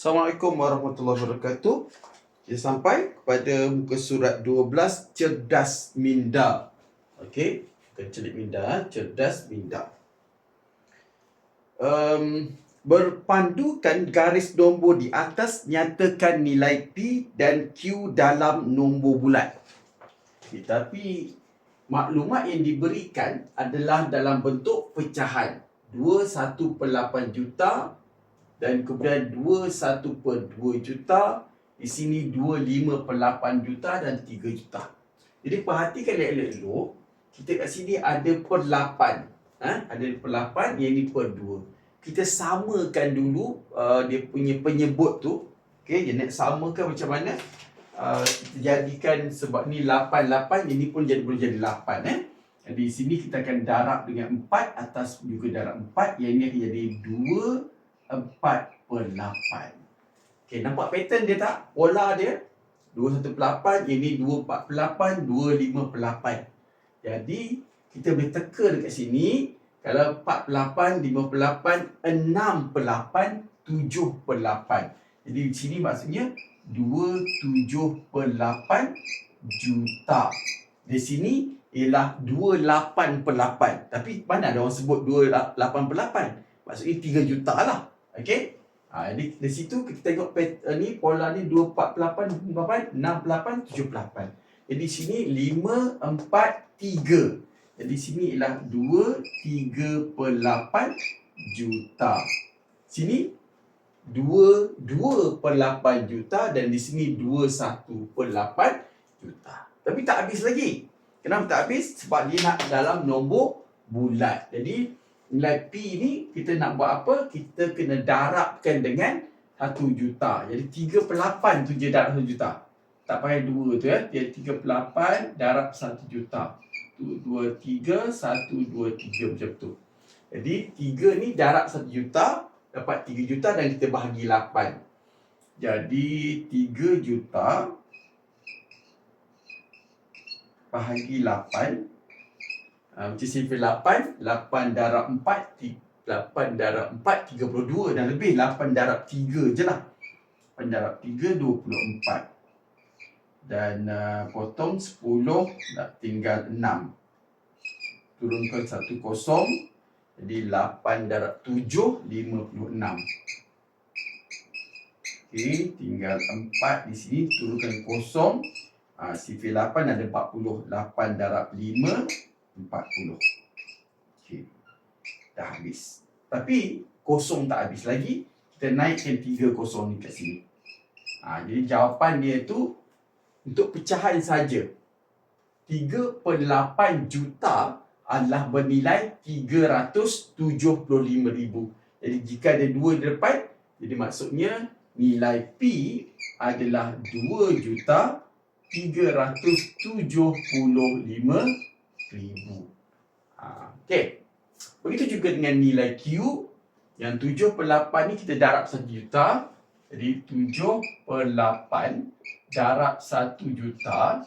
Assalamualaikum warahmatullahi wabarakatuh. Kita sampai kepada muka surat 12 cerdas minda. Okey, bukan celik minda, cerdas minda. Um, berpandukan garis nombor di atas nyatakan nilai P dan Q dalam nombor bulat. Okay, tapi maklumat yang diberikan adalah dalam bentuk pecahan 21 per 8 juta dan kemudian 21 per 2 juta di sini 25 per 8 juta dan 3 juta. Jadi perhatikan elok-elok kita kat sini ada per 8 ha? ada per 8 yang ni per 2 kita samakan dulu uh, dia punya penyebut tu. Okay, dia nak samakan macam mana? Uh, kita jadikan sebab ni 8 8 yang ni pun jadi boleh jadi 8 eh? Jadi di sini kita akan darab dengan 4 atas juga darab 4 yang ini akan jadi 2 4 per 8. Okey, nampak pattern dia tak? Pola dia. 2 1 per 8, ini 2 4 per 8, 2 5 per 8. Jadi, kita boleh teka dekat sini. Kalau 4 per 8, 5 per 8, 6 per 8, 7 per 8. Jadi, di sini maksudnya 2 7 per 8 juta. Di sini ialah 2 8 per 8. Tapi mana ada orang sebut 2 8 per 8? Maksudnya 3 juta lah. Okey. Ha, jadi di situ kita tengok uh, ni pola ni 2 4 8 8 6 8 7 8. Jadi sini 5 4 3. Jadi sini ialah 2 3 per 8 juta. Sini 2 2 per 8 juta dan di sini 2 1 per 8 juta. Tapi tak habis lagi. Kenapa tak habis? Sebab dia nak dalam nombor bulat. Jadi nilai P ni kita nak buat apa? Kita kena darabkan dengan 1 juta. Jadi 3 per 8 tu je darab 1 juta. Tak payah 2 tu ya. Dia 3 per 8 darab 1 juta. 2, 3, 1, 2, 3 macam tu. Jadi 3 ni darab 1 juta. Dapat 3 juta dan kita bahagi 8. Jadi 3 juta bahagi 8 Uh, macam simple 8, 8 darab 4, 8 darab 4, 32 dan lebih 8 darab 3 je lah. 8 darab 3, 24. Dan uh, potong 10, nak tinggal 6. Turunkan 1 kosong. Jadi 8 darab 7, 56. Okey, tinggal 4 di sini. Turunkan kosong. Uh, sifil 8 ada 40. 8 darab 5, 40. Okey. Dah habis. Tapi kosong tak habis lagi. Kita naikkan 3 kosong ni kat sini. Ha, jadi jawapan dia tu untuk pecahan saja. 3 per 8 juta adalah bernilai 375 ribu. Jadi jika ada 2 di depan, jadi maksudnya nilai P adalah 2 juta 375 ribu. Ha, okay. Begitu juga dengan nilai Q. Yang 7 per 8 ni kita darab 1 juta. Jadi 7 per 8 darab 1 juta.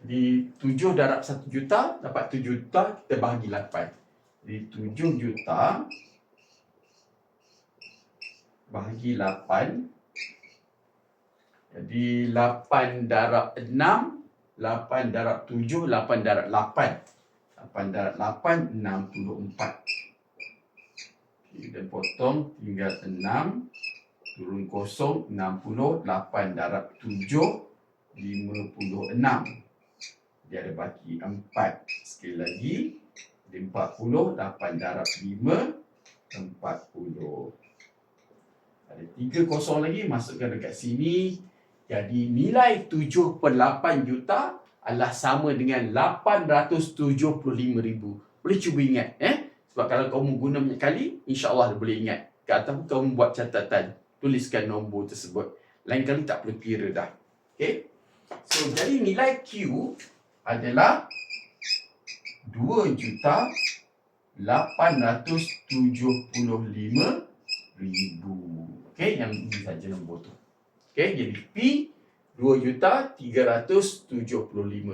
Jadi 7 darab 1 juta dapat 7 juta kita bahagi 8. Jadi 7 juta bahagi 8. Jadi 8 darab 6 8 darab 7, 8 darab 8. 8 darab 8, 64. Okay, dan potong tinggal 6. Turun kosong, 60. 8 darab 7, 56. Dia ada baki 4. Sekali lagi. Jadi 40, 8 darab 5, 40. Ada 3 kosong lagi, masukkan dekat sini. Jadi nilai 7 per 8 juta adalah sama dengan 875 ribu. Boleh cuba ingat. Eh? Sebab kalau kamu guna banyak kali, insyaAllah boleh ingat. Ataupun kamu buat catatan. Tuliskan nombor tersebut. Lain kali tak perlu kira dah. Okay? So, jadi nilai Q adalah 2 juta 875 ribu. Okay? Yang ini saja nombor tu. Okay, jadi P 2 juta 375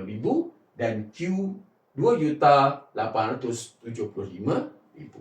ribu dan Q 2 juta 875 ribu.